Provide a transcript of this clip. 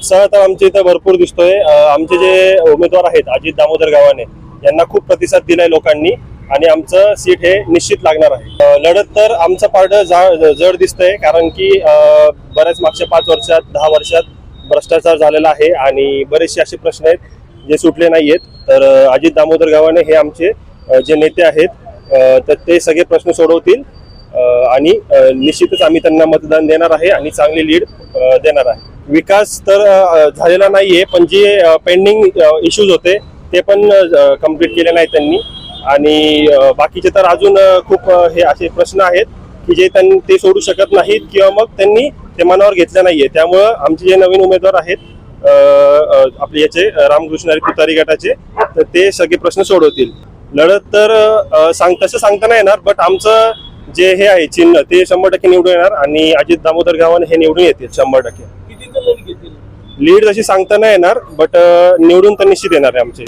उत्साह तर आमच्या इथं भरपूर दिसतोय. आमचे जे उमेदवार आहेत अजित दामोदर गावाने यांना खूप प्रतिसाद दिलाय लोकांनी आणि आमचं सीट हे निश्चित लागणार आहे. लढत तर आमचं पारड जा- जड दिसतंय कारण की बऱ्याच मागच्या पाच वर्षात दहा वर्षात भ्रष्टाचार झालेला आहे आणि बरेचसे असे प्रश्न आहेत जे सुटले नाही आहेत तर अजित दामोदर गावाने हे आमचे जे नेते आहेत तर ते सगळे प्रश्न सोडवतील. आणि निश्चितच आम्ही त्यांना मतदान देणार आहे आणि चांगली लीड देणार आहे. विकास तर झालेला झालेला नाहीये पण जे पेंडिंग इश्यूज होते ते पण कंप्लीट केले नाही त्यांनी. आणि बाकीचे तर अजून खूप हे असे प्रश्न आहेत की जे त्यांनी ते सोडू शकत नाहीत किंवा मग त्यांनी ते मनावर घेतलं नाहीये. त्यामुळं आमचे जे नवीन उमेदवार आहेत आपले याचे रामकृष्ण तुतारी गटाचे तर ते सगळे प्रश्न सोडवतील. लढत तर सांग तसं सांगता नाही येणार बट आमचं जे हे आहे चिन्ह ते शंभर टक्के निवडून येणार आणि अजित दामोदर गावाने हे निवडून येतील शंभर टक्के. घेतील लीड जशी सांगता नाही येणार बट निवडून तर निश्चित येणार आहे आमची.